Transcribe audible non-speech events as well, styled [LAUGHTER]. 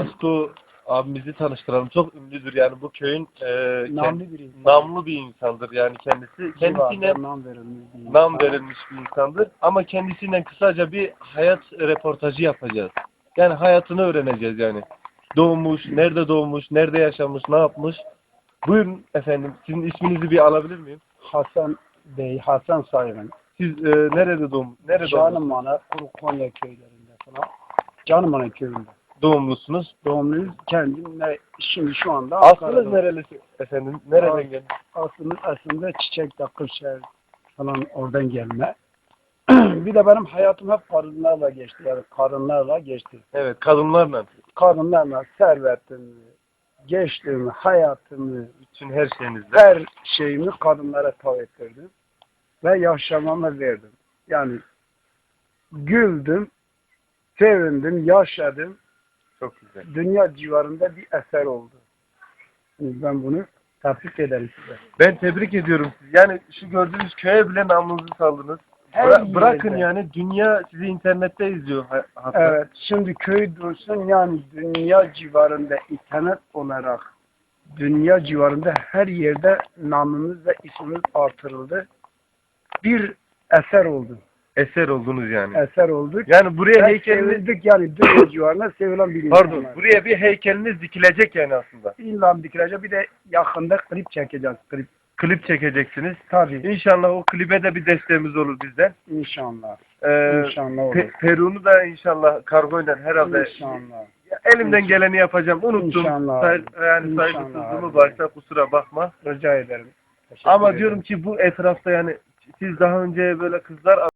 Asko abimizi tanıştıralım. Çok ünlüdür yani bu köyün e, Namlı bir insan. namlı bir insandır yani kendisi. Kendisine nam verilmiş bir nam verilmiş bir insandır. Ama kendisiyle kısaca bir hayat reportajı yapacağız. Yani hayatını öğreneceğiz yani. Doğmuş, nerede doğmuş, nerede yaşamış, ne yapmış. Buyurun efendim. Sizin isminizi bir alabilir miyim? Hasan Bey, Hasan Sayın. Siz e, nerede doğum, nerede doğmuş, Canımana, Kuru Konya köylerinde falan. Canımana köyünde. Doğumlusunuz? Doğumluyuz. Kendimle şimdi şu anda Aslınız Ankara'da. nerelisi efendim? Nereden Aa. geldiniz? Aslında, aslında Çiçek Takırşehir falan oradan gelme. [CLEARS THROAT] bir de benim hayatım hep kadınlarla geçti. Yani kadınlarla geçti. Evet, kadınlarla. Kadınlarla servetimi, geçtiğimi, hayatımı, Bütün her şeyinizle. her şeyimi kadınlara tav ettirdim. Ve yaşamamı verdim. Yani güldüm, sevindim, yaşadım. Çok güzel. Dünya civarında bir eser oldu. Ben bunu tebrik ederim size. Ben tebrik ediyorum sizi. Yani şu gördüğünüz köye bile namlunuzu saldınız. Her Bıra- bırakın yani dünya sizi internette izliyor ha- hatta. Evet, şimdi köy dursun yani dünya civarında internet olarak dünya civarında her yerde namımız ve ismimiz artırıldı. Bir eser oldu. Eser oldunuz yani. Eser olduk. Yani buraya Ve heykeliniz sevildik yani dünya [COUGHS] civarında sevilen bir pardon insanlar. buraya bir heykeliniz dikilecek yani aslında. İlla dikilecek bir de yakında klip çekeceğiz. Klip. Klip çekeceksiniz. Tabii. İnşallah o klibe de bir desteğimiz olur bizden. İnşallah. Ee, İnşallah olur. Pe- Peru'nu da inşallah kargoyla herhalde İnşallah. Ya elimden geleni yapacağım. Unuttum. İnşallah. Say- yani İnşallah saygısızlığımı varsa kusura bakma. Rica ederim. Teşekkür Ama ederim. diyorum ki bu etrafta yani siz daha önce böyle kızlar